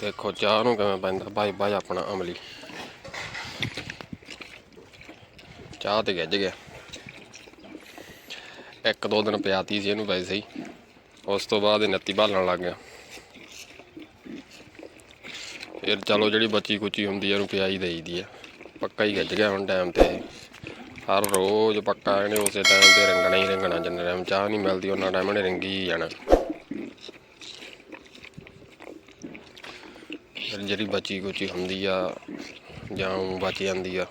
ਦੇਖੋ, ਚਾਹ ਨੂੰ ਕਿਵੇਂ ਪੈਂਦਾ? ਭਾਈ ਭਾਈ ਆਪਣਾ ਅਮਲੀ। ਚਾਹ ਤੇ ਗਿੱਜ ਗਿਆ। ਇੱਕ ਦੋ ਦਿਨ ਪਿਆਤੀ ਸੀ ਇਹਨੂੰ ਵੈਸੇ ਹੀ। ਉਸ ਤੋਂ ਬਾਅਦ ਇਹ ਨੱਤੀ ਭਾਲਣ ਲੱਗ ਗਿਆ। ਫਿਰ ਚਲੋ ਜਿਹੜੀ ਬੱਚੀ ਕੁਚੀ ਹੁੰਦੀ ਆ ਉਹਨੂੰ ਪਿਆਈ ਦੇਈਦੀ ਆ। ਪੱਕਾ ਹੀ ਗਿੱਜ ਗਿਆ ਹੁਣ ਟਾਈਮ ਤੇ। ਹਰ ਰੋਜ਼ ਪੱਕਾ, ਇਹਨੇ ਉਸੇ ਟਾਈਮ ਤੇ ਰੰਗਣਾ ਹੀ ਰੰਗਣਾ ਜਿੰਨਾ ਟਾਈਮ ਚਾਹ ਨਹੀਂ ਮਿਲਦੀ, ਉਹਨਾਂ ਟਾਈਮ ਇਹਨੇ ਰੰਗੀ ਹੀ ਜਾਣਾ। ਫਿਰ ਜਿਹੜੀ ਬਚੀ ਕੁਚੀ ਹੁੰਦੀ ਆ ਜਾਂ ਊਂ ਬਚ ਜਾਂਦੀ ਆ,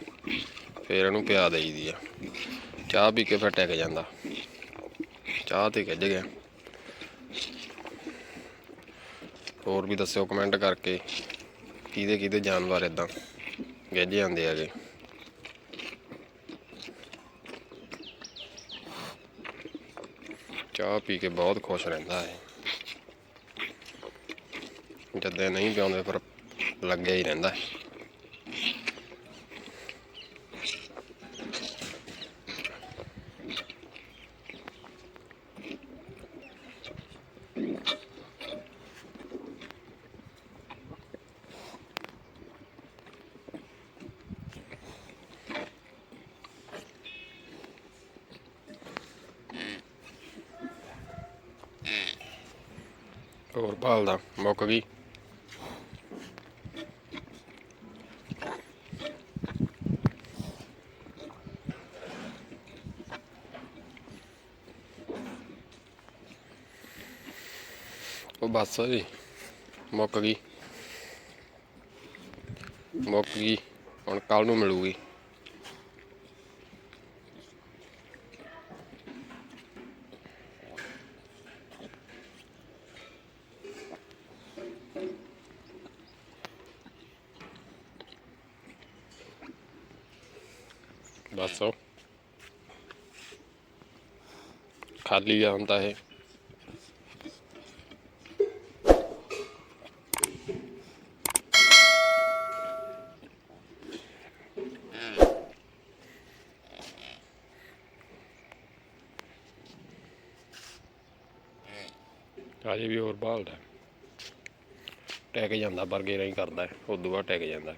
ਫਿਰ ਇਹਨੂੰ ਪਿਆ ਦੇਈਦੀ ਆ। ਚਾਹ ਪੀ ਕੇ ਫਿਰ ਟਿਕ ਜਾਂਦਾ। ਚਾਹ ਤੇ ਗਿੱਜ ਗਿਆ। ਹੋਰ ਵੀ ਦੱਸਿਓ ਕਮੈਂਟ ਕਰਕੇ, ਕਿਹਦੇ ਕਿਹਦੇ ਜਾਨਵਰ ਇਦਾਂ ਗਿੱਜ ਜਾਂਦੇ ਹੈਗੇ। ਚਾਹ ਪੀ ਕੇ ਬਹੁਤ ਖੁਸ਼ ਰਹਿੰਦਾ ਹੈ ਜਦੇ ਨਹੀਂ ਪਿਆਉਂਦੇ ਪਰ ਲੱਗਿਆ ਹੀ ਰਹਿੰਦਾ। ਹੋਰ ਭਾਲ ਦਾ ਮੁੱਕ ਗਈ। ਉਹ ਬਸ ਓਏ ਮੁੱਕ ਗਈ। ਮੁੱਕ ਗਈ, ਹੁਣ ਕੱਲ ਨੂੰ ਮਿਲੂਗੀ। ਬਸ ਖਾਲੀ ਆ ਹੁਣ ਇਹ। ਅਜੇ ਵੀ ਹੋਰ ਭਾਲਦਾ ਟੈਕ ਜਾਂਦਾ ਬਰਗੇ ਨਹੀਂ ਕਰਦਾ ਉਦੋਂ ਬਾਅਦ ਟੈਕ ਜਾਂਦਾ